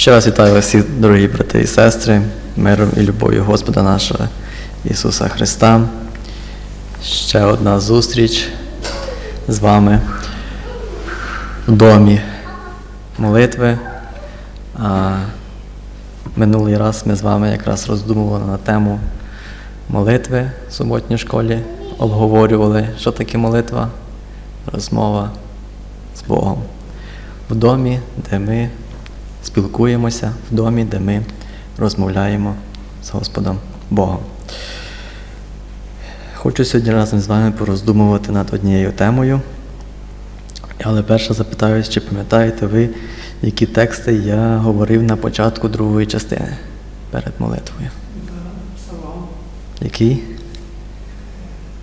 Ще раз вітаю вас дорогі брати і сестри, миром і любов'ю Господа нашого Ісуса Христа. Ще одна зустріч з вами в домі молитви. А минулий раз ми з вами якраз роздумували на тему молитви в суботній школі, обговорювали, що таке молитва, розмова з Богом. В домі, де ми спілкуємося, в домі, де ми розмовляємо з Господом Богом. Хочу сьогодні разом з вами пороздумувати над однією темою. Але перше запитаю, чи пам'ятаєте ви, які тексти я говорив на початку другої частини перед молитвою? Псалом Який?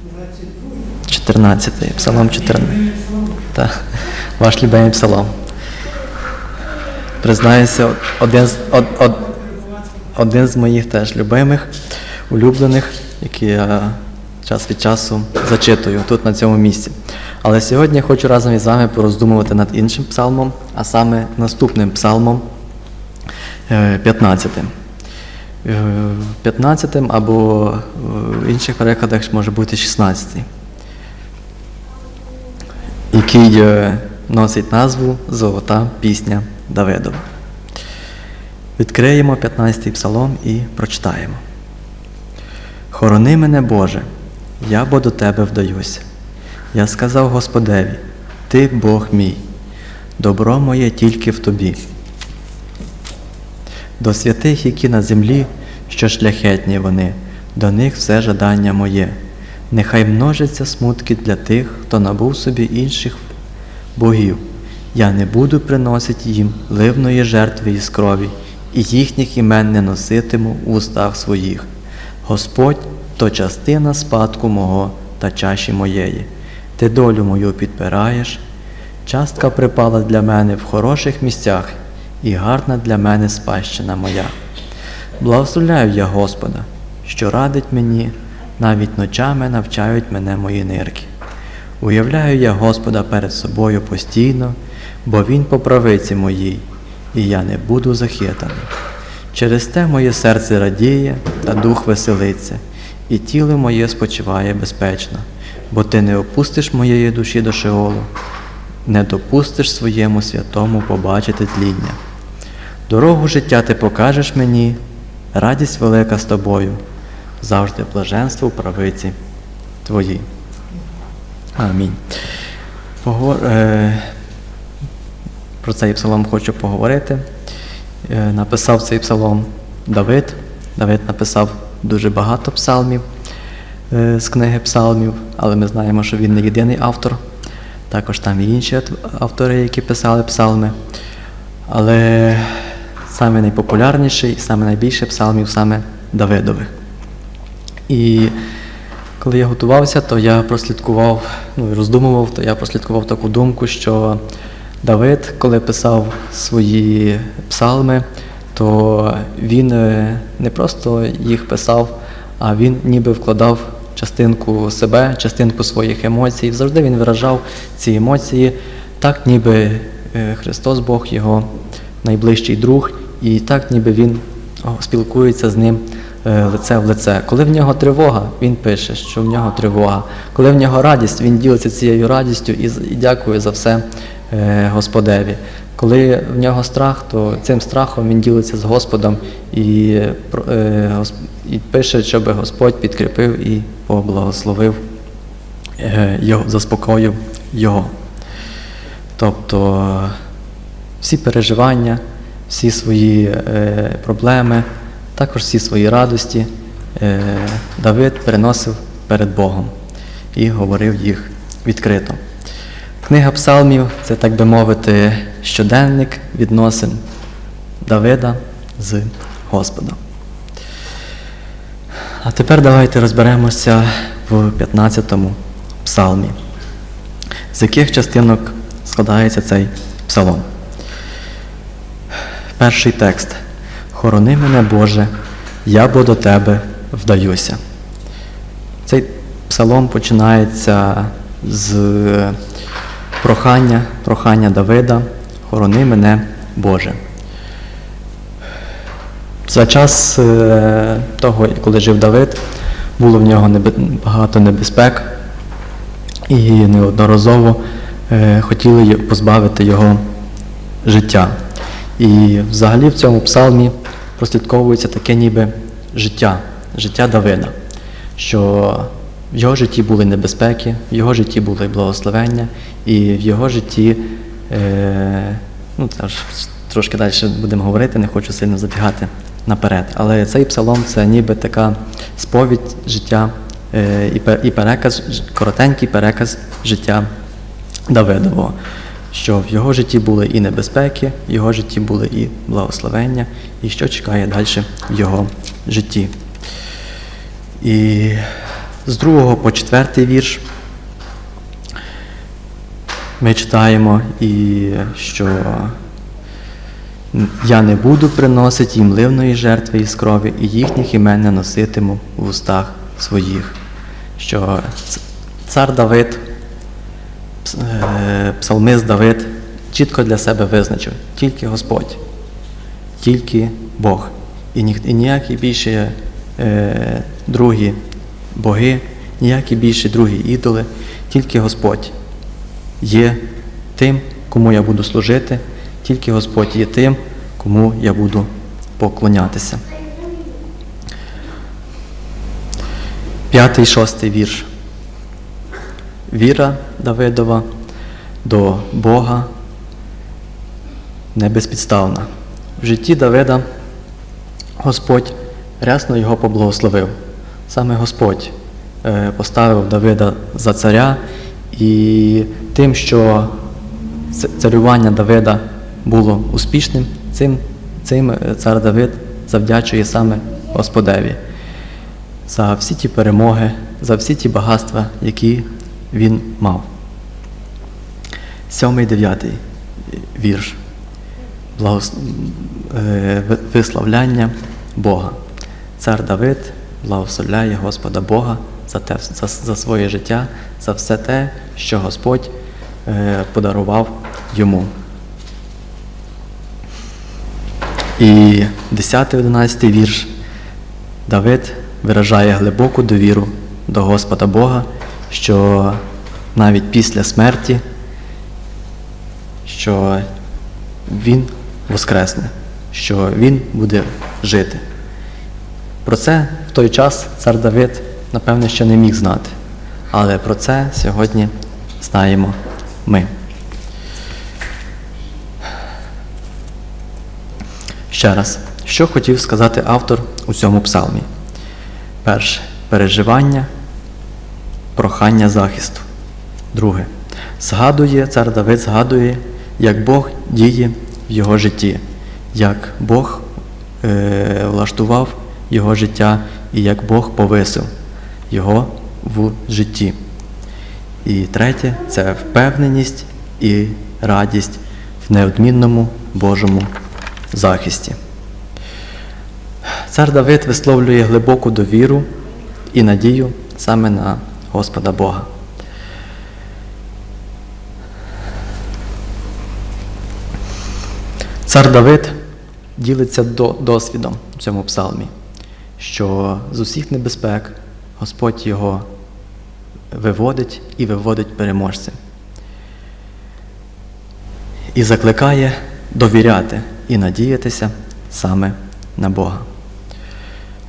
22. 14. Псалом 14. Так, ваш любимий псалом. Признаюся, один з, од, од, один з моїх теж любимих, улюблених, які я час від часу зачитую тут на цьому місці. Але сьогодні я хочу разом із вами пороздумувати над іншим псалмом, а саме наступним псалмом е, 15. Е, 15 або в інших перекладах може бути 16 який е, носить назву Золота пісня Давидова. Відкриємо 15-й псалом і прочитаємо. Хорони мене, Боже, я бо до Тебе вдаюся. Я сказав Господеві, Ти Бог мій, добро моє тільки в Тобі. До святих, які на землі, що шляхетні вони, до них все жадання моє. Нехай множаться смутки для тих, хто набув собі інших богів. Я не буду приносити їм ливної жертви із крові, і їхніх імен не носитиму в устах своїх. Господь то частина спадку мого та чаші моєї. Ти долю мою підпираєш. Частка припала для мене в хороших місцях, і гарна для мене спадщина моя. Благословляю я Господа, що радить мені, навіть ночами навчають мене мої нирки. Уявляю я Господа перед собою постійно, бо Він по правиці моїй, і я не буду захитаний. Через те моє серце радіє, та дух веселиться, і тіло моє спочиває безпечно, бо ти не опустиш моєї душі до Шеолу, не допустиш своєму святому побачити тління. Дорогу життя ти покажеш мені, радість велика з тобою, завжди блаженство в правиці твоїй. Амінь. Про цей псалом хочу поговорити. Е... Написав цей псалом Давид. Давид написав дуже багато псалмів е... з книги псалмів, але ми знаємо, що він не єдиний автор. Також там і інші автори, які писали псалми. Але саме найпопулярніший і саме найбільше псалмів саме Давидових. І коли я готувався, то я прослідкував, ну і роздумував, то я прослідкував таку думку, що Давид, коли писав свої псалми, то він е, не просто їх писав, а він ніби вкладав частинку себе, частинку своїх емоцій. Завжди він виражав ці емоції, так ніби е, Христос Бог, його найближчий друг, і так ніби він спілкується з ним е, лице в лице. Коли в нього тривога, він пише, що в нього тривога. Коли в нього радість, він ділиться цією радістю і, дякує за все Господеві. Коли в нього страх, то цим страхом він ділиться з Господом і, е, е, і пише, щоб Господь підкріпив і поблагословив е, його, заспокоїв його. Тобто е, всі переживання, всі свої е, проблеми, також всі свої радості е, Давид переносив перед Богом і говорив їх відкрито. Книга Псалмів це, так би мовити, щоденник відносин Давида з Господом. А тепер давайте розберемося в 15-му псалмі, з яких частинок складається цей псалом. Перший текст. Хорони мене, Боже, я бо до Тебе вдаюся. Цей псалом починається з прохання, прохання Давида, хорони мене, Боже. За час е, того, коли жив Давид, було в нього багато небезпек, і неодноразово е, хотіли позбавити його життя. І взагалі в цьому псалмі прослідковується таке ніби життя, життя Давида, що в його житті були небезпеки, в його житті були благословення, і в його житті, е, ну це ж трошки далі будемо говорити, не хочу сильно забігати наперед. Але цей псалом це ніби така сповідь життя е, і, переказ, коротенький переказ життя Давидового, що в його житті були і небезпеки, в його житті були і благословення, і що чекає далі в його житті. І з другого по четвертий вірш ми читаємо, і що я не буду приносити їм ливної жертви із крові, і їхніх імен не носитиму в устах своїх. Що цар Давид, е, псалмист Давид чітко для себе визначив тільки Господь, тільки Бог. І, ні, ніякі більше другі боги, ніякі більше другі ідоли, тільки Господь є тим, кому я буду служити, тільки Господь є тим, кому я буду поклонятися. П'ятий, шостий вірш. Віра Давидова до Бога не безпідставна. В житті Давида Господь рясно його поблагословив. Саме Господь е, поставив Давида за царя, і тим, що царювання Давида було успішним, цим, цим е, цар Давид завдячує саме Господеві за всі ті перемоги, за всі ті багатства, які він мав. Сьомий дев'ятий вірш. Благос... е, Виславляння Бога. Цар Давид благословляє Господа Бога за, те, за, за своє життя, за все те, що Господь е, подарував йому. І 10-11 вірш. Давид виражає глибоку довіру до Господа Бога, що навіть після смерті, що Він воскресне, що Він буде жити. Про це той час цар Давид, напевне, ще не міг знати. Але про це сьогодні знаємо ми. Ще раз, що хотів сказати автор у цьому псалмі? Перше переживання, прохання захисту. Друге. Згадує, цар Давид згадує, як Бог діє в його житті, як Бог е, влаштував його життя і як Бог повисив його в житті. І третє це впевненість і радість в неодмінному Божому захисті. Цар Давид висловлює глибоку довіру і надію саме на Господа Бога. Цар Давид ділиться досвідом в цьому псалмі, що з усіх небезпек Господь його виводить і виводить переможцем. І закликає довіряти і надіятися саме на Бога.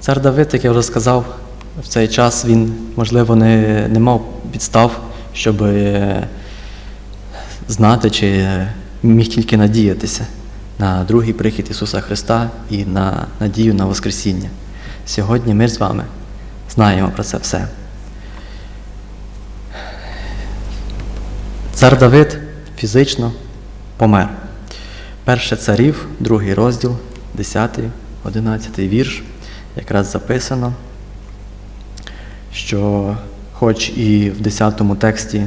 Цар Давид, як я вже сказав, в цей час він, можливо, не, не мав підстав, щоб е, знати чи міг тільки надіятися на другий прихід Ісуса Христа і на надію на Воскресіння. Сьогодні ми з вами знаємо про це все. Цар Давид фізично помер. Перше царів, другий розділ, 10, 11 вірш, якраз записано, що хоч і в 10 тексті,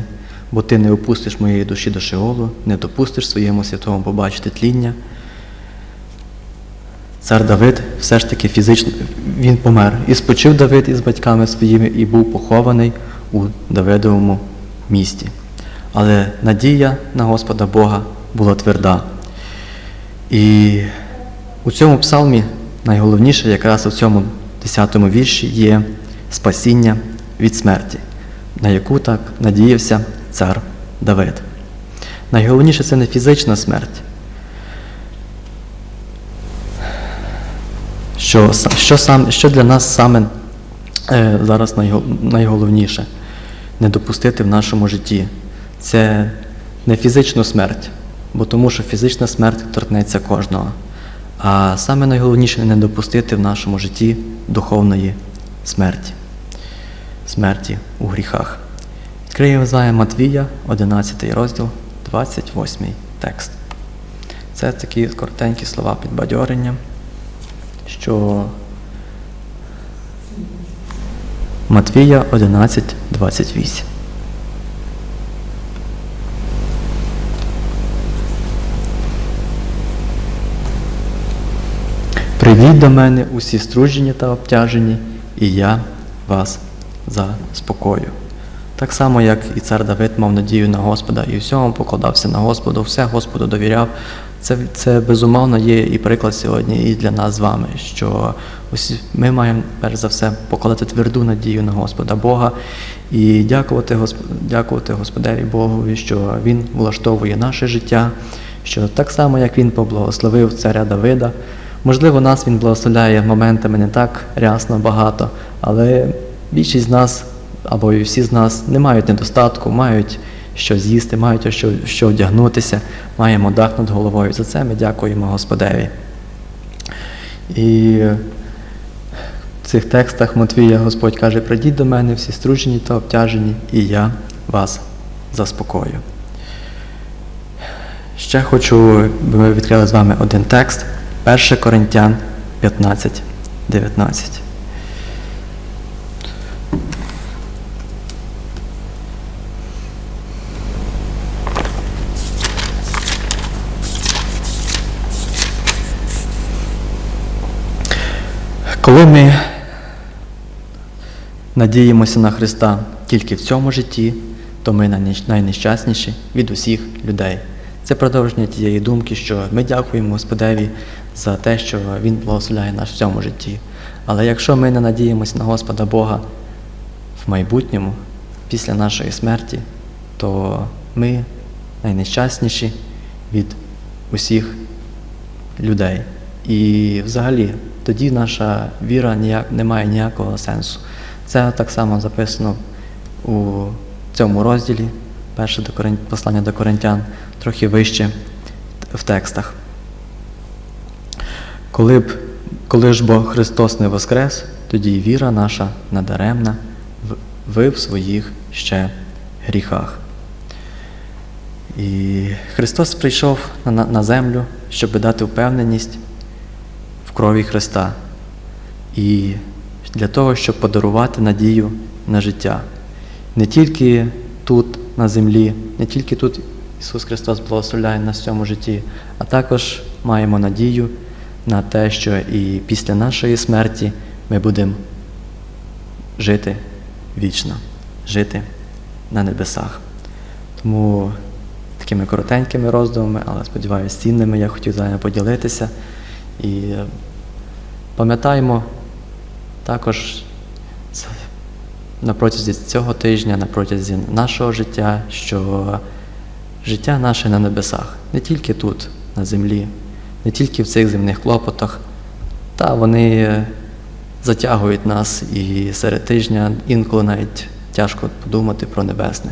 бо ти не опустиш моєї душі до Шеолу, не допустиш своєму святому побачити тління. Цар Давид все ж таки фізично він помер. І спочив Давид із батьками своїми і був похований у Давидовому місті. Але надія на Господа Бога була тверда. І у цьому псалмі найголовніше якраз у цьому 10 вірші є спасіння від смерті, на яку так надіявся цар Давид. Найголовніше це не фізична смерть. Що, що, сам, що для нас саме е, зараз найголовніше не допустити в нашому житті? Це не фізичну смерть, бо тому що фізична смерть торкнеться кожного. А саме найголовніше не допустити в нашому житті духовної смерті, смерті у гріхах. Відкриємо з Матвія, 11 розділ, 28 текст. Це такі коротенькі слова підбадьорення, що Матвія 11, 28. Привіть до мене усі струджені та обтяжені, і я вас заспокою. Так само, як і цар Давид мав надію на Господа і всьому покладався на Господу, все Господу довіряв. Це, це безумовно є і приклад сьогодні і для нас з вами, що усі, ми маємо перш за все покладати тверду надію на Господа Бога і дякувати, Госп... дякувати Господеві Богові, що Він влаштовує наше життя, що так само, як Він поблагословив царя Давида, можливо, нас Він благословляє моментами не так рясно багато, але більшість з нас або і всі з нас не мають недостатку, мають що з'їсти, мають що, що вдягнутися, маємо дах над головою. За це ми дякуємо Господеві. І в цих текстах Матвія Господь каже: прийдіть до мене всі стружені та обтяжені, і я вас заспокою. Ще хочу, би ми відкрили з вами один текст, 1 Коринтян 15, 19. Коли ми надіємося на Христа тільки в цьому житті, то ми найнещасніші від усіх людей. Це продовження тієї думки, що ми дякуємо Господеві за те, що Він благословляє нас в цьому житті. Але якщо ми не надіємося на Господа Бога в майбутньому, після нашої смерті, то ми найнещасніші від усіх людей. І взагалі тоді наша віра ніяк, не має ніякого сенсу. Це так само записано у цьому розділі, перше до Корин- послання до Коринтян, трохи вище в текстах. Коли, б, коли ж бо Христос не воскрес, тоді й віра наша надаремна, ви в своїх ще гріхах. І Христос прийшов на, на, на землю, щоб дати впевненість в крові Христа. І для того, щоб подарувати надію на життя. Не тільки тут, на землі, не тільки тут Ісус Христос благословляє нас в цьому житті, а також маємо надію на те, що і після нашої смерті ми будемо жити вічно, жити на небесах. Тому такими коротенькими роздумами, але сподіваюся, цінними я хотів з вами поділитися. І пам'ятаємо також на протязі цього тижня, на протязі нашого життя, що життя наше на небесах, не тільки тут, на землі, не тільки в цих земних клопотах, та вони затягують нас і серед тижня інколи навіть тяжко подумати про небесне.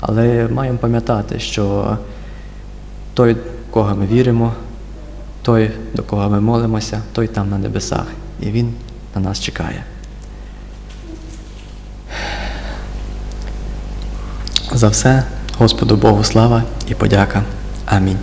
Але маємо пам'ятати, що той, в кого ми віримо, той, до кого ми молимося, той там на небесах, і Він на нас чекає. За все Господу Богу слава і подяка. Амінь.